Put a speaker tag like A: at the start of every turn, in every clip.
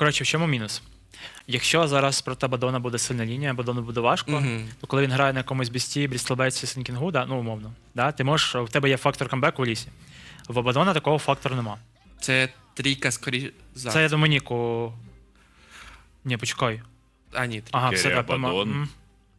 A: Коротше, в чому мінус? Якщо зараз проти Абадона буде сильна лінія, Абадону буде важко,
B: Мгм.
A: то коли він грає на якомусь бісті, брістлбеці, Сінкінгу, да, ну умовно, да, ти можеш, в тебе є фактор камбеку у лісі. В Абадона такого фактору нема.
B: Це трійка скоріше за.
A: Це я Домініку. Ні, почекай.
B: А, ні, трійка.
A: Ага,
C: Керрі
A: все так.
C: Абадон.
A: М.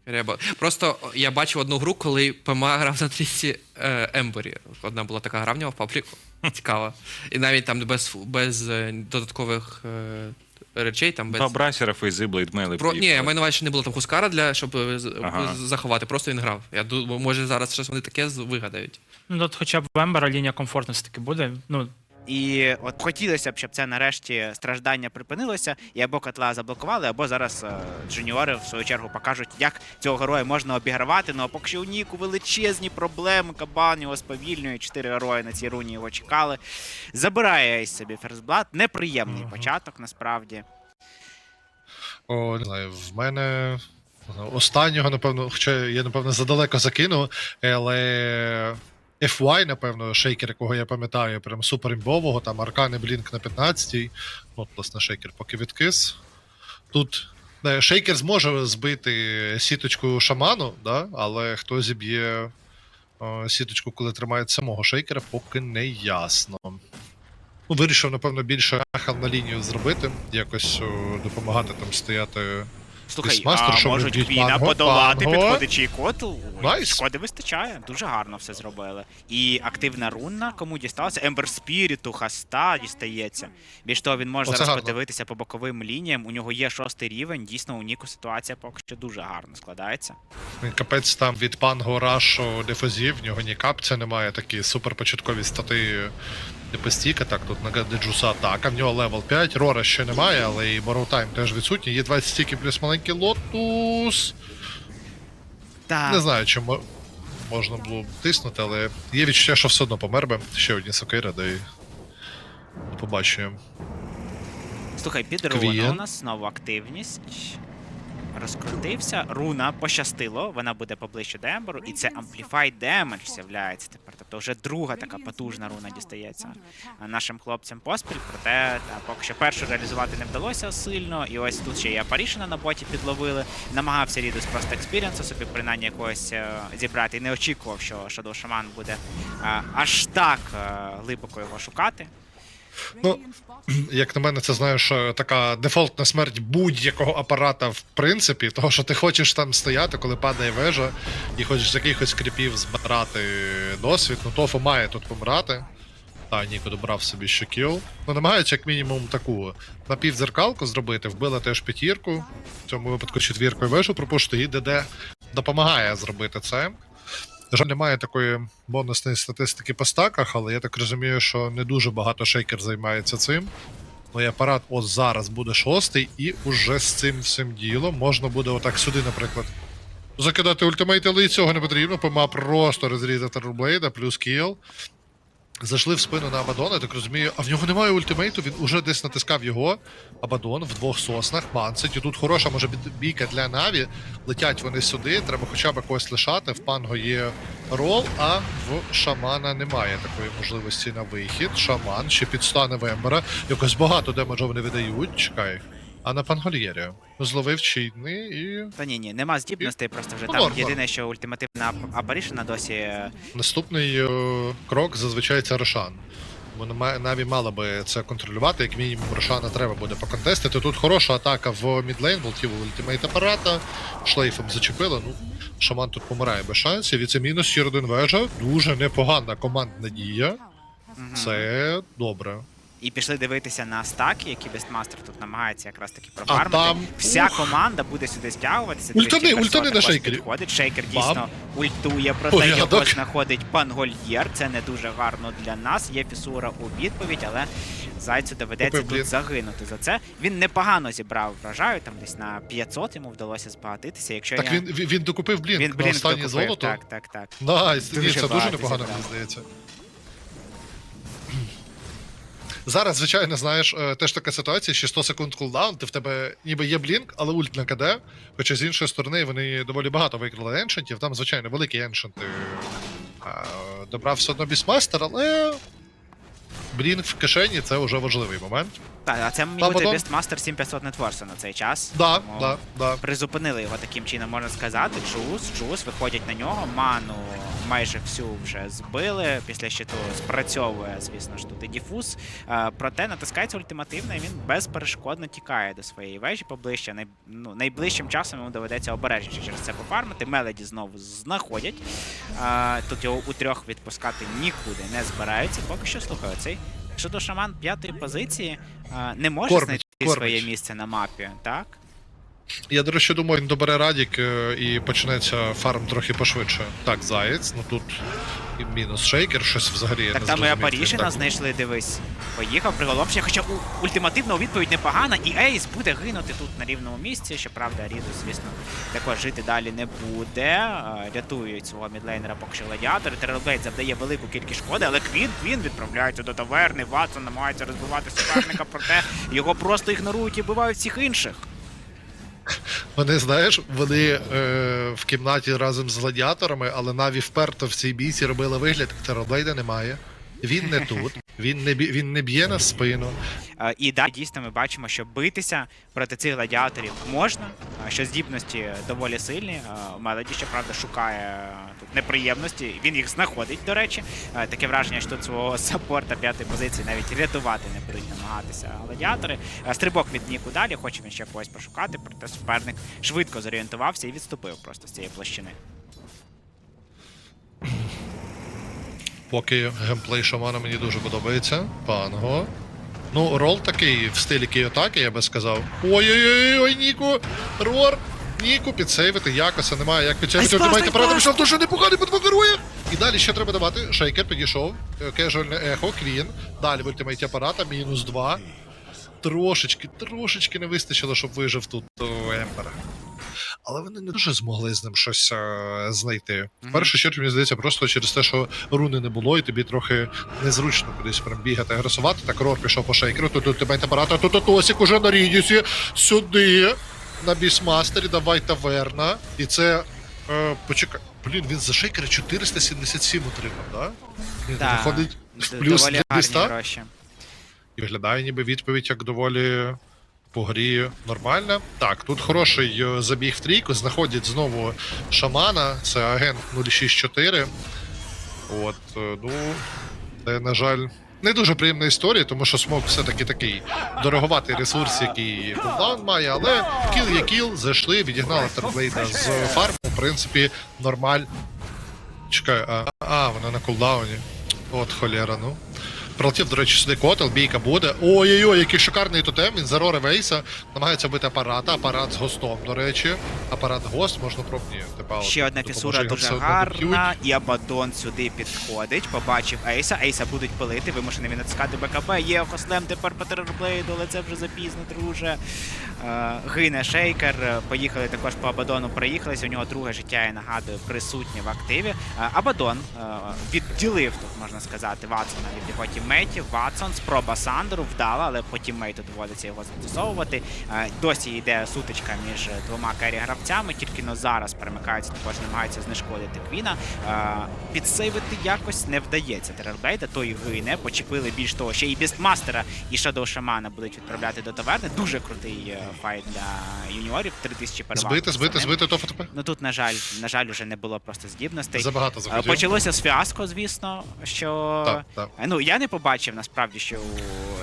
B: Треба. Просто я бачив одну гру, коли ПМА грав на трійці е, Ембері. Одна була така гра в нього в пабліку. Цікава. І навіть там без, без е, додаткових е, речей, там без.
C: Два брасера, фейзи, блейдмейли.
B: Про... Ні, я маю на увазі, що не було там Хускара для, щоб е,
C: Ага.
B: заховати. Просто він грав. Я думаю, може зараз щось вони таке вигадають.
A: Ну, от хоча б в Ембера лінія комфортно все-таки буде. Ну,
D: І от хотілося б, щоб це нарешті страждання припинилося, і або котла заблокували, або зараз е, джуніори в свою чергу покажуть, як цього героя можна обігравати. Ну а поки що у Ніку величезні проблеми. Кабан його сповільнює. Чотири герої на цій руні його чекали. Забирає із собі Ферзблат. Неприємний
A: Мгм.
D: початок, насправді.
E: О, не знаю, в мене останнього, напевно, хоча я, напевно, задалеко закинув, але FY, напевно, шейкер, якого я пам'ятаю, прям супер імбового, там Аркани Блінк на 15-й. Ну, от, власне, шейкер поки відкис. Тут не, шейкер зможе збити сіточку шаману, да? але хто зіб'є о, сіточку, коли тримає самого шейкера, поки не ясно. Ну, вирішив, напевно, більше ахал на лінію зробити, якось о, допомагати там стояти.
D: Слухай, а
E: що
D: можуть
E: вб'ють
D: Квіна
E: Манго?
D: подолати,
E: Манго?
D: підходить і коту.
E: Найс.
D: Шкоди вистачає. Дуже гарно все зробили. І активна рунна, кому дісталася. Ембер Спіріту, Хаста дістається. Більш того, він може
E: Оце
D: зараз
E: гарно.
D: подивитися по боковим лініям. У нього є шостий рівень. Дійсно, у Ніку ситуація поки що дуже гарно складається.
E: Він капець там від панго Рашу дефозів, в нього ні капця немає, такі суперпочаткові стати депостіка. Так, тут на Деджуса атака, в нього левел 5, Рора ще немає, але і Боротайм теж відсутній. Є 20 стіків плюс маленький лотус.
D: Так.
E: Не знаю, чи можна було б тиснути, але є відчуття, що все одно помер би. Ще одні сокири, да і побачимо.
D: Слухай, під у нас знову активність. Розкрутився. Руна пощастило, вона буде поближче до і це Amplified Damage з'являється тепер. Тобто вже друга така потужна руна дістається нашим хлопцям поспіль. Проте та, поки що першу реалізувати не вдалося сильно. І ось тут ще і Апарішина на боті підловили. Намагався Рідус просто експіріенсу собі принаймні якогось е, зібрати. І не очікував, що Shadow Shaman буде е, аж так е, глибоко його шукати.
E: Ну, як на мене, це знаєш, е, така дефолтна смерть будь-якого апарата, в принципі, того, що ти хочеш там стояти, коли падає вежа, і хочеш з якихось кріпів збирати досвід, ну Тофу має тут помирати. Та, Ніко добрав собі ще кіл. Ну, намагається як мінімум таку напівдзеркалку зробити, вбила теж п'ятірку, в цьому випадку четвіркою вежу пропушити, і ДД допомагає зробити це. На жаль, немає такої бонусної статистики по стаках, але я так розумію, що не дуже багато шейкер займається цим. Ну апарат ось зараз буде шостий, і уже з цим всім ділом можна буде отак сюди, наприклад, закидати ультимейт, але і цього не потрібно. ПМА просто розрізати рублейда, плюс кіл. Зайшли в спину на Абадона, я так розумію, а в нього немає ультимейту, він уже десь натискав його. Абадон в двох соснах, мансить. І тут хороша може бі- бійка для Наві. Летять вони сюди, треба хоча б когось лишати. В панго є рол, а в шамана немає такої можливості на вихід. Шаман ще підстане Вембера. Якось багато демеджу вони видають. Чекай. А на пангольєрі зловив чийний і
D: Та ні, ні, нема здібностей, просто вже
E: Ну,
D: там
E: норм,
D: єдине, що ультимативна Апарішина досі. е,
E: Наступний е, крок зазвичай це Рошан. Бо нема- Наві мала би це контролювати, як мінімум Рошана треба буде поконтестити. Тут хороша атака в мідлейн, волтів ультимейт апарата, шлейфом зачепила. Ну, шаман тут помирає без шансів. І це мінус ще один вежа. Дуже непогана командна дія.
D: мгм.
E: Це добре.
D: І пішли дивитися на стаки, які Бестмастер тут намагається якраз таки профармити.
E: там-
D: Вся
E: ух.
D: команда буде сюди стягуватися.
E: Ультани, ультани на шейкері.
D: Підходить. Шейкер
E: Бам.
D: дійсно ультує, проте
E: Порядок.
D: його знаходить пангольєр. Це не дуже гарно для нас. Є фісура у відповідь, але зайцю доведеться
E: Купив
D: тут загинути за це. Він непогано зібрав врожаю, там десь на 500 йому вдалося збагатитися. Якщо
E: Так
D: я...
E: він, він, докупив блінк
D: він блін
E: останнє золото.
D: Так, так, так.
E: Найс,
D: Дуже
E: це дуже непогано, мені здається. Зараз, звичайно, знаєш, е, теж така ситуація, ще 100 секунд кулдаун, ти в тебе ніби є блінк, але ульт на КД. Хоча з іншої сторони вони доволі багато викрили еншентів, там, звичайно, великі еншенти. Добрав все одно бісмастер, але блінк в кишені це вже важливий момент.
D: Так, а це міг
E: Та,
D: бути
E: потім-
D: Beastmaster 7500 Networks на цей час.
E: Да,
D: Тому
E: да, да.
D: Призупинили його таким чином, можна сказати. Джус, Джус виходять на нього, ману майже всю вже збили. Після щиту спрацьовує, звісно ж, тут і діфуз. Е, Проте натискається ультимативно, і він безперешкодно тікає до своєї вежі поближче. Най, ну, найближчим часом йому доведеться обережніше через це пофармити. Меледі знову знаходять. Е, Тут його у трьох відпускати нікуди не збираються. Поки що слухаю цей. Щодо шаман п'ятої позиції не може
E: Кормить,
D: знайти
E: кормить.
D: своє місце на мапі, так?
E: Я, до речі, думаю, він добере Радік е, і почнеться фарм трохи пошвидше. Так, заєць, ну тут і мінус шейкер, щось взагалі я
D: Так
E: не
D: там і. Апарішина знайшли, дивись. Поїхав приголомшення, хоча у- ультимативна відповідь непогана, і Ейс буде гинути тут на рівному місці. Щоправда, Рідус, звісно, також жити далі не буде. Рятують свого мідлейнера поки що гладіатори. Терелблейд завдає велику кількість шкоди, але Квін, Квін відправляється до таверни. Ватсон намагається розбивати суперника, проте його просто ігнорують і вбивають всіх інших.
E: Вони, знаєш, вони е, в кімнаті разом з гладіаторами, але Наві вперто в цій бійці робили вигляд, Тероблейда немає. Він не тут, він не, бі- він не б'є на спину.
D: Е, І далі дійсно ми бачимо, що битися проти цих гладіаторів можна, е, що здібності доволі сильні. Е, Мелоді, щоправда, шукає е, тут неприємності. Він їх знаходить, до речі. Е, Таке враження, що тут свого саппорта п'ятої позиції навіть рятувати не будуть намагатися гладіатори. Стрибок від Ніку хоче він ще когось пошукати, проте суперник швидко зорієнтувався і відступив просто з цієї площини.
E: Поки геймплей шамана мені дуже подобається. Панго. Ну, рол такий в стилі Киотаки, я би сказав. Ой-ой-ой, ой, Ніку! Рор! Ніку, підсейвити якоса, немає як підсейвити. Оператор
D: айспас!
E: пішов, дуже непоганий подбокерує. І далі ще треба давати. Шейкер підійшов. Кежуальне ехо, Квін. Далі в ультимейті апарата, мінус 2. Трошечки, трошечки не вистачило, щоб вижив тут о, Емпера. Але вони не дуже змогли з ним щось е, знайти. В
D: Мгм.
E: першу чергу, мені здається, просто через те, що руни не було, і тобі трохи незручно кудись прям бігати, агресувати. Так Рор пішов по шейкеру, тут ультимейт апарата, тут Тосік уже на Рідісі, сюди, на бісмастері, давай таверна. І це. Е, почекай. Блін, він за шейкера 477 отримав, да? Він
D: Да,
E: виходить в плюс
D: доволі
E: для
D: гарні
E: біста.
D: гроші.
E: І виглядає ніби відповідь як доволі по грі нормальна. Так, тут хороший е, забіг в трійку. Знаходять знову шамана, це агент 064. От, е, ну, це, на жаль, не дуже приємна історія, тому що смок все-таки такий дороговатий ресурс, який кулдаун має, але кіл є кіл, зайшли, відігнали терблейда з фарму. В принципі, нормаль. Чекай, а, а вона на кулдауні. От холєра, ну. Прилетів, до речі, сюди котел, бійка буде. Ой-ой-ой, який шикарний тотем. Він зароре Вейса, намагається бити апарата, апарат з гостом, до речі. Апарат гост можна пробні.
D: Ще одна фісура дуже гарна, і Абадон сюди підходить. Побачив Ейса. Ейса будуть пилити, вимушений він натискати БКБ. Є Хослем тепер по терорблейду, але це вже запізно, друже. Е, Гине шейкер. Поїхали також по Абадону. Проїхалися. У нього друге життя, я нагадую, присутнє в активі. Е, Абадон е, відділив тут, можна сказати, Ватсона від його тіммейтів. Ватсон, спроба Сандеру вдала, але по тіммейту доводиться його застосовувати. Е, Досі йде сутичка між двома керрі гравцями, тільки но зараз перемикаються, також намагаються знешкодити Квіна. Е, Підсейвити якось не вдається. Терерблейда той гине, почепили більш того, ще і Бістмастера і Shadow Шамана будуть відправляти до таверни. Дуже крутий е, файт для юніорів. 3000 переваг.
E: Збити, збити, збити, то ФТП.
D: Ну тут, на жаль, на жаль, уже не було просто здібностей.
E: Забагато захотів.
D: Почалося з фіаско, звісно, що.
E: Так, так.
D: Ну, я не побачив насправді, що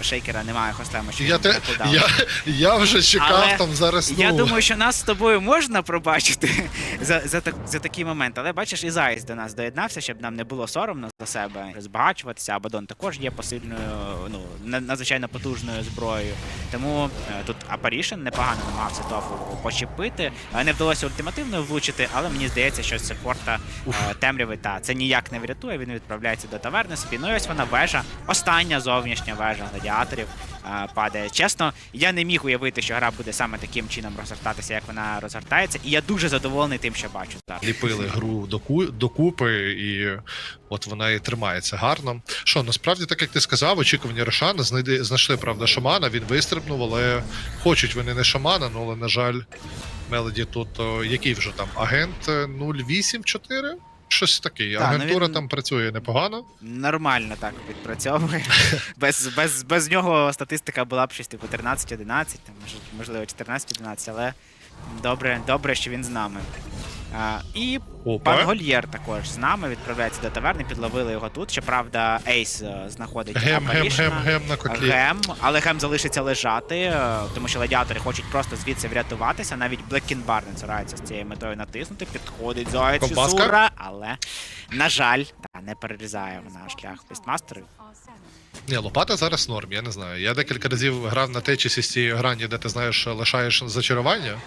D: у шейкера немає хостема, що
E: Я, те, я, я вже чекав
D: Але
E: там зараз.
D: Я
E: ну,
D: думаю, що нас з тобою можна пробачити за, за, так, за такий момент. Але бачиш, і Зайс до нас доєднався, щоб нам не було соромно за себе збагачуватися. Абадон також є посильною, ну на- надзвичайно потужною зброєю. Тому е, тут Апарішин непогано намагався тофу почепити. Е, Не вдалося ультимативно влучити, але мені здається, що це порта е, темряви та це ніяк не врятує. Він відправляється до таверни собі. Ну і ось вона вежа, остання зовнішня вежа гладіаторів е, падає. Чесно, я не міг уявити, що гра буде саме таким чином розгортатися, як вона розгортається, і я дуже задоволений тим, що бачу зараз.
E: ліпили гру докупи, і от вона і тримається гарно. Що, насправді, так як ти сказав, очікування Рошана знайди, знайшли, правда, шамана, він вистрибнув, але хочуть вони не шамана, ну але, на жаль, Мелоді тут, о, який вже там агент е, 084? Щось таке.
D: Та, ну
E: Агентура
D: він-
E: там працює непогано.
D: Нормально так відпрацьовує. без, без, без нього статистика була б щось типу 13-11, там, можливо, 14-11, але добре, добре, що він з нами. А, і
E: Опа.
D: пан Гольєр також з нами відправляється до таверни, підловили його тут. Щоправда, Ейс е, знаходить
E: Гем, гем, гем, гем на котлі.
D: Гем, але гем залишиться лежати, е, тому що гладіатори хочуть просто звідси врятуватися. Навіть Блекінбар не цурається з цією метою натиснути. Підходить Заяць? Сура, але, на жаль, та, не перерізає вона шлях бістмастерів.
E: Ні, лопата зараз норм, я не знаю. Я декілька разів грав на течісі з цієї грані, де ти знаєш, лишаєш зачарування.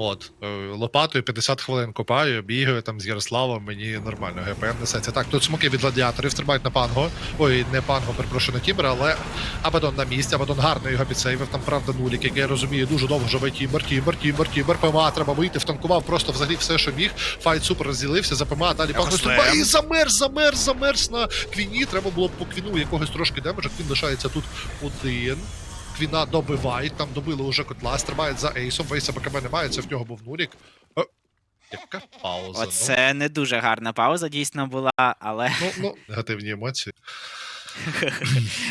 E: От, е, лопатою 50 хвилин копаю, бігаю там з Ярославом, мені нормально, ГПМ несеться. Так, тут смоки від гладіаторів стрибають на панго. Ой, не панго, перепрошую на Тімбера, але Абадон на місці, Абадон гарно його підсейвив. Там правда нулік, який я розумію, дуже довго живе Тімбер, Тімбер, Тімбер, Тімбер, ПМА, треба вийти, втанкував просто взагалі все, що міг. Файт супер розділився за ПМА, далі панго стрибає і замерз, замерз, замерз на квіні. Треба було б по квіну якогось трошки демеджа. Квін лишається тут один. Квіна добивають, там добили уже котла, стрибають за ейсом, вейса БКБ немає, це в нього був нулік. Е, Яка пауза?
D: Оце не дуже гарна пауза дійсно була, але
E: Ну, ну, ну, негативні емоції.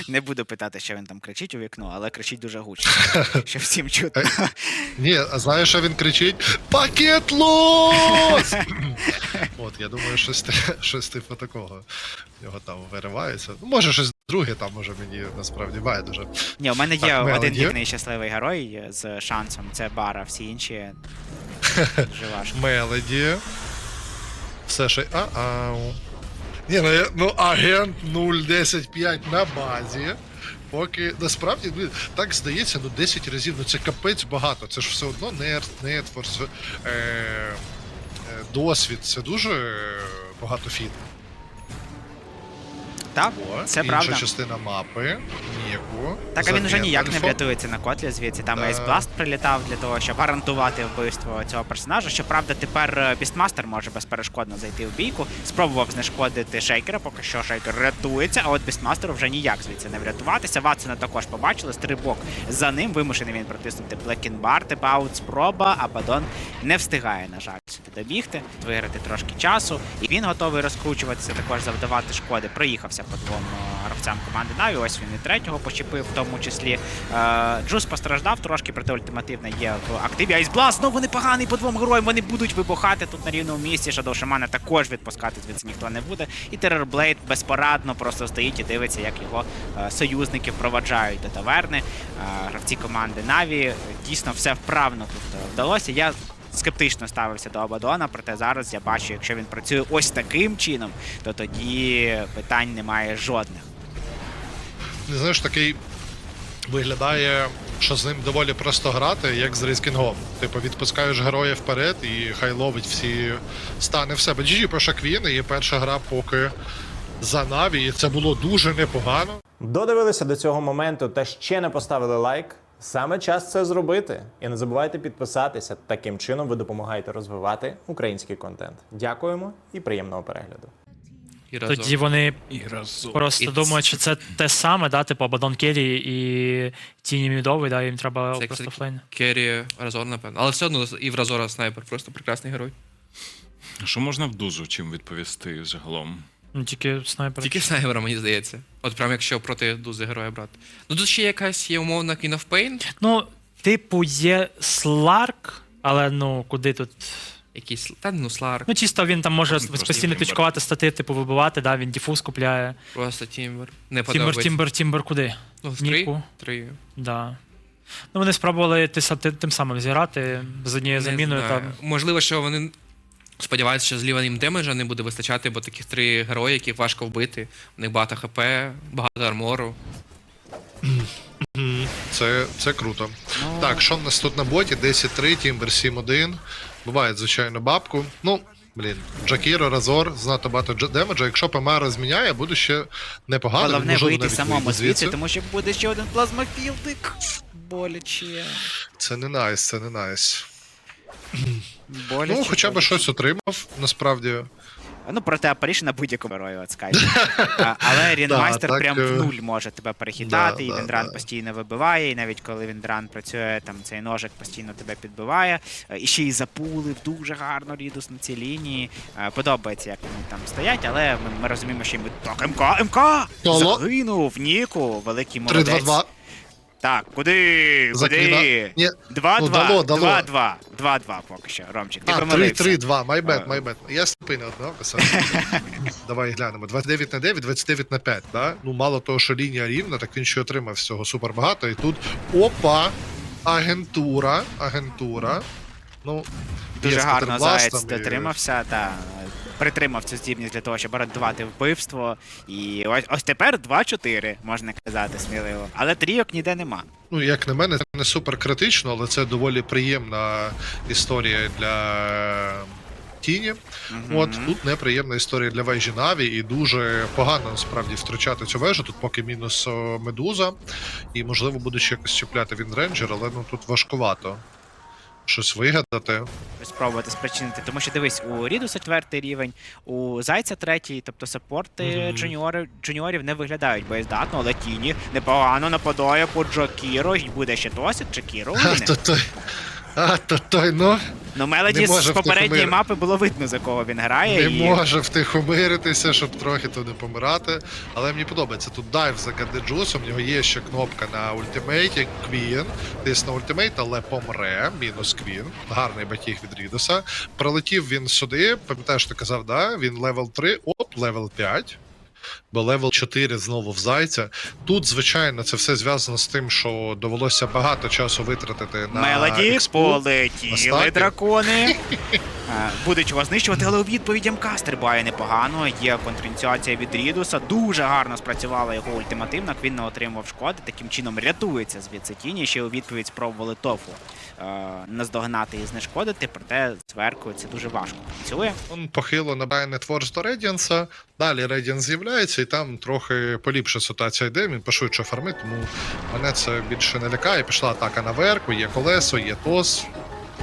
D: Не буду питати, що він там кричить у вікно, але кричить дуже гучно, що всім чутно.
E: Ні, а знаєш, що він кричить? Пакет лос! От, я думаю, щось, щось типу такого. Його там виривається. Ну, може, щось друге там, може мені насправді байдуже.
D: Ні, у мене є
E: Так,
D: один вікний щасливий герой з шансом, це бара, всі інші дуже важко.
E: Мелоді. Все ще. А-ау. Ні, ну, ну агент 0.10.5 на базі. Поки насправді ну, так здається, ну 10 разів, ну це капець багато. Це ж все одно нерд, нетфорс, е, е, досвід. Це дуже е, багато фіт.
D: Так,
E: О,
D: це
E: інша
D: правда.
E: частина мапи. Ніку.
D: Так, а він вже ніяк не врятується на котлі звідси. Там. Ейс Бласт прилітав для того, щоб гарантувати вбивство цього персонажа. Щоправда, тепер Бістмастер може безперешкодно зайти в бійку. Спробував знешкодити шейкера, поки що шейкер рятується, а от Бістмастеру вже ніяк звідси не врятуватися. Ватсона також побачили, стрибок за ним. Вимушений він протиснути Блекінбар, типаут спроба, а Бадон не встигає, на жаль, сюди добігти, виграти трошки часу. І він готовий розкручуватися, також завдавати шкоди. Проїхався по двом е, гравцям команди Наві. Ось він і третього почепив, в тому числі. Е, Джус постраждав трошки, проте ультимативна є в активі. Айсбласт знову непоганий по двом героям. Вони будуть вибухати тут на рівному місці. Шадоу Шамана також відпускати звідси ніхто не буде. І Террорблейд безпорадно просто стоїть і дивиться, як його е, союзники впроваджають до таверни. Гравці команди Наві дійсно все вправно тут вдалося. Я скептично ставився до Абадона, проте зараз я бачу, якщо він працює ось таким чином, то тоді питань немає жодних.
E: Не знаєш, такий виглядає, що з ним доволі просто грати, як з рейскінгом. Типу, відпускаєш героя вперед і хай ловить всі стани в себе. GG перша квін, і перша гра поки за Наві, і це було дуже непогано.
C: Додивилися до цього моменту та ще не поставили лайк. Саме час це зробити. І не забувайте підписатися. Таким чином ви допомагаєте розвивати український контент. Дякуємо і приємного перегляду.
B: І разом.
A: Тоді вони
F: І разом.
A: просто
B: І
A: думають, що це те саме, да, типу Абадон Керрі і Тіні Мідовий, да, їм треба
B: Це
A: просто флейн.
B: Керрі, Разор, напевно. Але все одно і в Разора снайпер, просто прекрасний герой.
F: Що можна в дузу чим відповісти загалом?
A: Ну, тільки снайпер.
B: Тільки снайпера, мені здається. От прям якщо проти дузи героя брати. Ну тут ще якась є умовна Queen of Pain,
A: Ну, типу, є Сларк, але ну куди тут.
B: якийсь. Та ну Сларк,
A: Ну, чисто він там може
F: Просто
A: постійно
F: Тімбер.
A: точкувати стати, типу, вибивати, да, він діфуз купляє.
B: просто Тімбер. Не
A: Тімбер,
B: подобається.
A: Тімбер, Тімбер куди?
B: Ну, в три.
A: Ніку.
B: Три.
A: Да. Ну, вони спробували ти сам- ти- тим самим зіграти з однією
B: Не
A: заміною.
B: знаю.
A: Там.
B: Можливо, що вони сподіваються, що зліва їм демеджа не буде вистачати, бо таких три герої, яких важко вбити. У них багато хп, багато армору.
E: Це, це круто.
D: Ну,
E: Так, що в нас тут на боті? 10-3, Тімбер 7-1. Буває, звичайно, бабку. Ну, блін, Джакіро, Разор, знато багато демеджа. Якщо ПМР зміняє, буде ще непогано.
D: Головне
E: можливо,
D: вийти самому звідси, тому що буде ще один плазмофілдик. Боляче.
E: Це не найс, це не найс.
D: Боляче.
E: Ну, хоча б щось отримав, насправді.
D: Ну, проте проти Апарішина будь-якому герою, от скажімо. Але Рінмайстер
E: так,
D: прям
E: е,
D: в нуль може тебе перехитати,
E: да,
D: і Віндран
E: да.
D: постійно вибиває, і навіть коли Віндран працює, там цей ножик постійно тебе підбиває. Е, І ще й запулив дуже гарно Рідус на цій лінії. Е, Подобається, як вони там стоять, але ми, ми розуміємо, що ми так, МК, МК! Загинув Ніку, великий молодець.
E: 3-2-2.
D: Так, куди? Куди?
E: Ні,
D: 2-2.
E: Ну, дало, дало.
D: 2-2. 2-2 поки що, Ромчик. Ти
E: А,
D: помилився.
E: 3-3-2, майбет,
D: А.
E: майбет. Я сліпий не одного писав. Давай глянемо. 29 на 9, 29 на 5, да? Ну, мало того, що лінія рівна, так він ще отримав всього супер багато. І тут опа! Агентура, агентура. Ну,
D: Дуже
E: є з
D: гарно Заєць
E: і-
D: дотримався та притримав цю здібність для того, щоб орендувати вбивство. І ось, ось тепер 2-4, можна казати сміливо. Але трійок ніде нема.
E: Ну, як на мене, це не супер критично, але це доволі приємна історія для Тіні.
D: Мгм.
E: От тут неприємна історія для вежі Наві, і дуже погано насправді втрачати цю вежу. Тут поки мінус медуза, і можливо буде ще якось чіпляти він рейнджер, але ну тут важкувато щось вигадати.
D: спробувати спричинити. Тому що дивись, у Рідуса четвертий рівень, у Зайця третій, тобто саппорти
E: Мгм.
D: джуніори, джуніорів не виглядають боєздатно, але тіні непогано нападає по Джокіро. Буде ще досить Джокіро.
E: А то той. А то той, ну
D: Ну, Мелоді з попередньої мапи було видно, за кого він грає.
E: не
D: і...
E: може втихомиритися, щоб трохи не помирати. Але мені подобається. Тут дайв за Гадеджусом, в нього є ще кнопка на ультимейті, Квін. Тисне ультимейт, але помре. Мінус Квін. Гарний батіг від Рідоса. Пролетів він сюди, пам'ятаєш, ти казав, да? Він левел 3, оп, левел 5. Бо левел 4 знову в зайця. Тут, звичайно, це все зв'язано з тим, що довелося багато часу витратити на
D: Мелоді полетіли дракони. Е, Буде чого знищувати, але у відповідь МК стрибає непогано. Є контрініціація від Рідуса. Дуже гарно спрацювала його ультимативна. Він не отримав шкоди. Таким чином рятується звідси тіні. Ще у відповідь спробували тофу наздогнати і знешкодити. Проте зверху це дуже важко працює.
E: Он похило набирає нетворс до Редіанса. Далі Редіанс з'являється, і там трохи поліпша ситуація йде. Він пошвидше фармить, тому мене це більше не лякає. Пішла атака на верку, є колесо, є тос.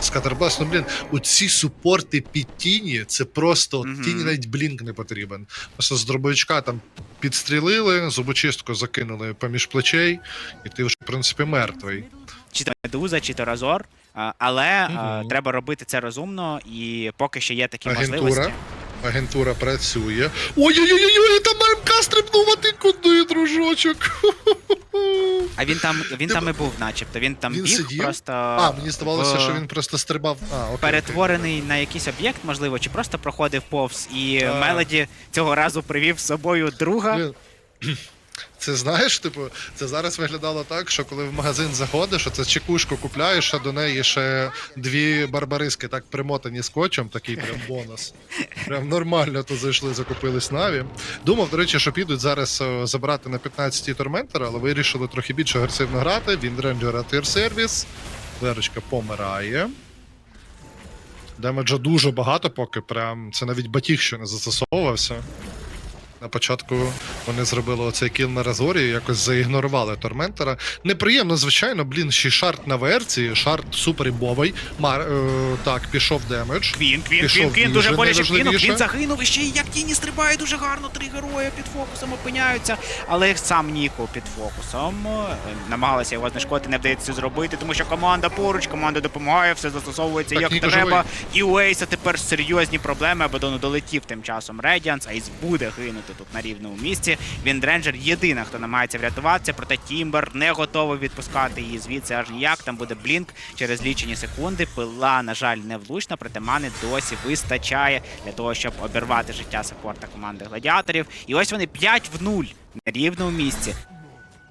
E: Скатербласт, ну блін, оці супорти під тіні, це просто от
D: Мгм.
E: тіні навіть блінк не потрібен. Просто з дробовичка там підстрілили, зубочистку закинули поміж плечей, і ти вже, в принципі, мертвий.
D: Чи то медуза, чи то разор. Але
E: Мгм.
D: треба робити це розумно, і поки що є такі
E: Агентура.
D: можливості.
E: Агентура працює. Ой-ой-ой, там АМК стрибнув, а ти куди, дружочок?
D: А він там він
E: Ти
D: там і був, начебто. Він там
E: Він
D: біг
E: сидів?
D: просто.
E: А, мені здавалося,
D: в-
E: що він просто стрибав. А, окей, окей.
D: перетворений на якийсь об'єкт, можливо, чи просто проходив повз, і
E: А.
D: Мелоді цього разу привів з собою друга.
E: Це знаєш, типу, це зараз виглядало так, що коли в магазин заходиш, це чекушку купляєш, а до неї ще дві барбариски так примотані скотчем, такий прям бонус. Прям нормально тут зайшли, закупились наві. Думав, до речі, що підуть зараз забирати на 15-й торментера, але вирішили трохи більш агресивно грати. Він рейнджера тир сервіс. Лерочка помирає. Демеджа дуже багато, поки прям це навіть батіг, що не застосовувався. На початку вони зробили оцей кіл на Разорі, якось заігнорували Торментера. Неприємно, звичайно, блін, ще шарт на верці, шарт суперімбовий. Мар, е, так, пішов демедж.
D: Квін, квін,
E: Пішов
D: квін, квін,
E: дуже
D: боляче квіну. Квін загинув і ще й як тіні стрибає дуже гарно. Три герої під фокусом опиняються. Але сам Ніко під фокусом е, намагалися його знешкодити, не вдається зробити, тому що команда поруч, команда допомагає, все застосовується
E: Так,
D: як
E: Ніко
D: треба.
E: живий.
D: І у Ейса тепер серйозні проблеми. Абадону долетів тим часом Радіанс, Ейс буде гинути тут на рівному місці. Він Дренджер єдина, хто намагається врятуватися, проте Тімбер не готовий відпускати її звідси аж ніяк. Там буде блінк через лічені секунди. Пила, на жаль, не влучна, проте мани досі вистачає для того, щоб обірвати життя саппорта команди гладіаторів. І ось вони 5 в 0 на рівному місці.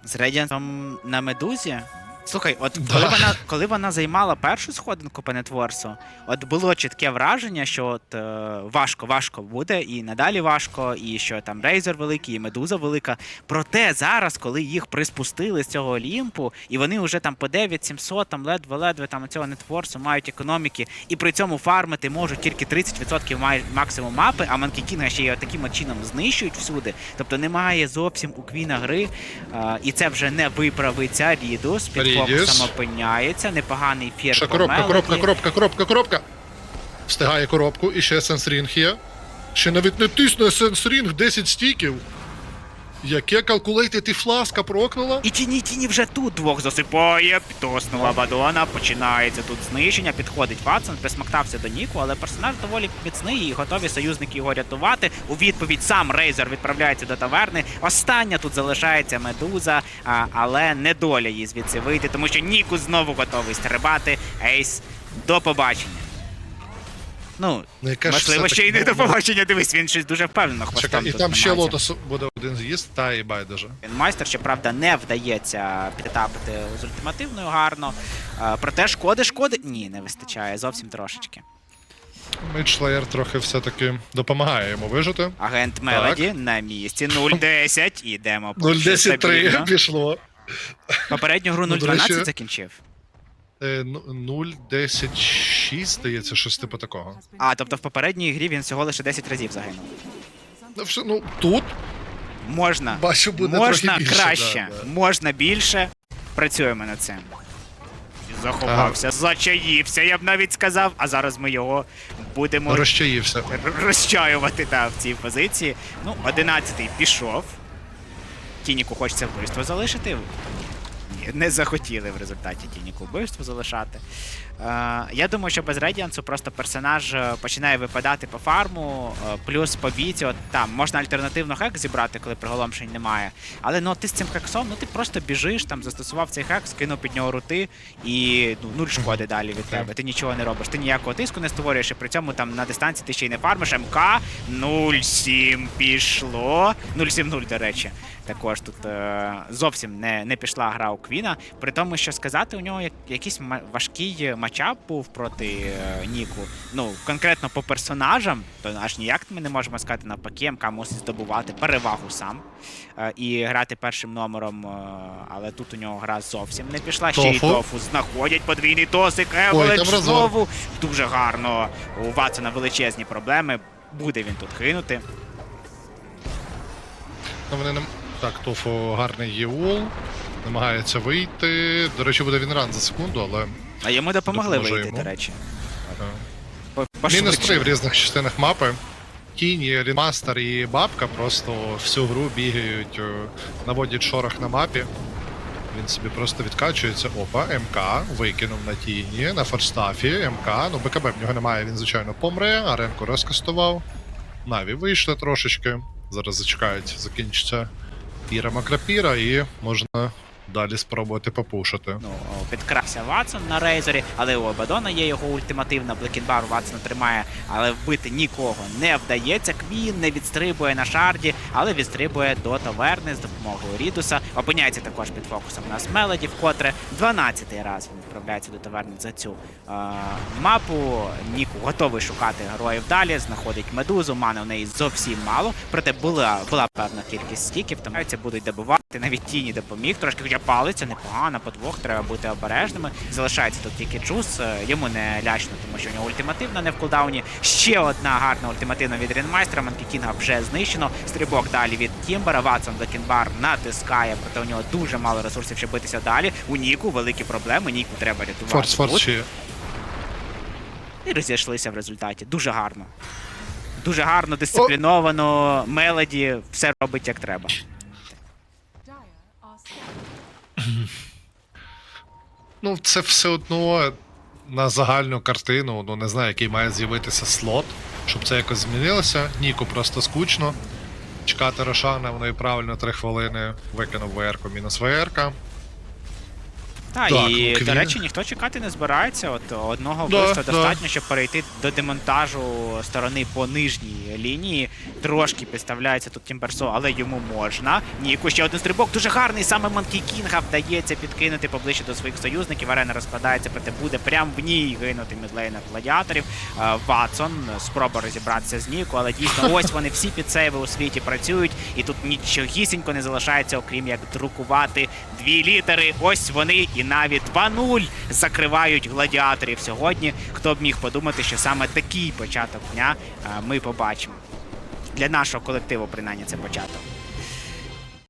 D: З Радіансом на медузі. Слухай, от коли вона коли вона займала першу сходинку по нетворсу, от було чітке враження, що от е, важко, важко буде, і надалі важко, і що там рейзер великий, і медуза велика. Проте зараз, коли їх приспустили з цього Олімпу, і вони вже там по 9700, там ледве-ледве там цього нетворсу мають економіки, і при цьому фармити можуть тільки 30% май- максимум мапи, а Манкі Кінга ще й таким чином знищують всюди. Тобто немає зовсім у Квіна гри, е, і це вже не виправиться. Рідус під. Фокусом опиняється. Непоганий фір.
E: Ще коробка, коробка, коробка, коробка, коробка. Встигає коробку, і ще сенсрінг є. Ще навіть не тисне сенсорінг 10 стіків. Яке калкулейтед і фласка прокнула?
D: І тіні тіні вже тут двох засипає. Підтоснула Бадона. Починається тут знищення. Підходить Ватсон, присмактався до Ніку, але персонаж доволі міцний і готові союзники його рятувати. У відповідь сам Рейзер відправляється до таверни. Остання тут залишається медуза, а, але не доля їй звідси вийти, тому що Ніку знову готовий стрибати. Ейс, до побачення. Ну,
E: Ну, яка ж
D: можливо,
E: все-таки
D: ще й не до
E: норма.
D: побачення. Дивись, він щось дуже впевнено хвостом.
E: Чекай, і
D: тут
E: там ще
D: тримається.
E: лотос буде один з'їзд, та і байдуже.
D: Майстер, щоправда, не вдається підтапити з ультимативною гарно. Е, Проте шкоди, шкоди. Ні, не вистачає зовсім трошечки.
E: Мидшлеєр трохи все-таки допомагає йому вижити.
D: Агент Мелоді на місці 0-10. Ідемо що
E: 0-10-3 пішло.
D: Попередню гру
E: Ну, до
D: 0-12 закінчив.
E: Е, ну, 0-10-6, здається, щось типу такого.
D: А, тобто в попередній грі він всього лише 10 разів загинув.
E: Ну, все, ну тут
D: Можна.
E: бачу буде
D: можна
E: трохи більше.
D: краще,
E: да, да.
D: можна більше. Працюємо над цим. Заховався, зачаївся, я б навіть сказав, а зараз ми його будемо
E: Розчаївся.
D: р- розчаювати та, в цій позиції. Ну, 11-й пішов. Тініку хочеться вбивство залишити. Ні, не захотіли в результаті Тініку вбивство залишати. Е, я думаю, що без Радіансу просто персонаж е, починає випадати по фарму, е, плюс по віці, от там можна альтернативно хек зібрати, коли приголомшень немає. Але ну ти з цим хексом, ну ти просто біжиш, там застосував цей хек, скинув під нього рути і ну, нуль шкоди далі від тебе. Ти нічого не робиш, ти ніякого тиску не створюєш, і при цьому там на дистанції ти ще й не фармиш. МК 0-7 пішло. 0-7-0, до речі. Також тут е, зовсім не, не пішла гра у Квіна. При тому, що сказати, у нього як, якийсь важкий матчап був проти е, Ніку. Ну, конкретно по персонажам, то аж ніяк ми не можемо сказати навпаки, МК мусить здобувати перевагу сам е, і грати першим номером. е, але тут у нього гра зовсім не пішла. Ще й
E: Тофу.
D: знаходять подвійний тосик. Евелич знову дуже гарно. У Ватсона величезні проблеми. Буде він тут кинути.
E: Ну, вони не... Так, Тофу гарний єул. Намагається вийти. До речі, буде він ран за секунду, але
D: А йому допомогли
E: Допоможе
D: вийти,
E: йому.
D: до речі.
E: е,
D: По-
E: мінус
D: пошвидше.
E: три в різних частинах мапи. Тіні, Рімастер і Бабка просто всю гру бігають, е, наводять шорох на мапі. Він собі просто відкачується. Опа, МК викинув на тіні, на форстафі, МК. Ну, БКБ в нього немає, він, звичайно, помре, аренку розкастував. Наві вийшли трошечки. Зараз зачекають, закінчиться піра макрапіра і можна далі спробувати попушити.
D: Ну, підкрався Ватсон на рейзері, але у Абадона є його ультимативна Блекінбар Ватсона тримає, але вбити нікого не вдається. Квін не відстрибує на шарді, але відстрибує до таверни з допомогою Рідуса. Опиняється також під фокусом на Смелоді, вкотре 12-й раз він відправляється до таверни за цю е, мапу. Ніку готовий шукати героїв далі, знаходить медузу. Мани у неї зовсім мало. Проте була, була певна кількість стіків, тому ці будуть добивати. Навіть тіні допоміг. Трошки хоча палиця непогано, по двох треба бути обережними. Залишається тут тільки чус. е, Йому не лячно, тому що у нього ультимативна не в кулдауні. Ще одна гарна ультимативна від Рінмайстера. Манкі Кінга вже знищено. Стрибок далі від Тімбера. Ватсон до Кінбар натискає, проте у нього дуже мало ресурсів, щоб битися далі. У Ніку великі проблеми. Ніку треба рятувати.
E: Форс, форс.
D: І розійшлися в результаті. Дуже гарно. Дуже гарно, дисципліновано, мелоді, все робить як треба.
E: Ну, це все одно на загальну картину, ну не знаю, який має з'явитися слот, щоб це якось змінилося. Ніку просто скучно. Чекати Рошана, воно і правильно 3 хвилини викинув ВР-ку мінус ВР-ка.
D: Та,
E: Так,
D: і,
E: ну,
D: до речі, ніхто чекати не збирається. От одного
E: Да,
D: вбивства
E: да.
D: достатньо, щоб перейти до демонтажу сторони по нижній лінії. Трошки підставляється тут Тімберсо, але йому можна. Ніку ще один стрибок. Дуже гарний. Саме Манкі Кінга вдається підкинути поближче до своїх союзників. Арена розкладається, проте буде прямо в ній гинути мідлейнер гладіаторів. Е, Ватсон спроба розібратися з Ніку, але дійсно ось вони всі підсейви у світі працюють, і тут нічогісінько не залишається, окрім як друкувати дві літери. Ось вони і навіть 2-0 закривають гладіаторів сьогодні. Хто б міг подумати, що саме такий початок дня е, ми побачимо. Для нашого колективу, принаймні, це початок.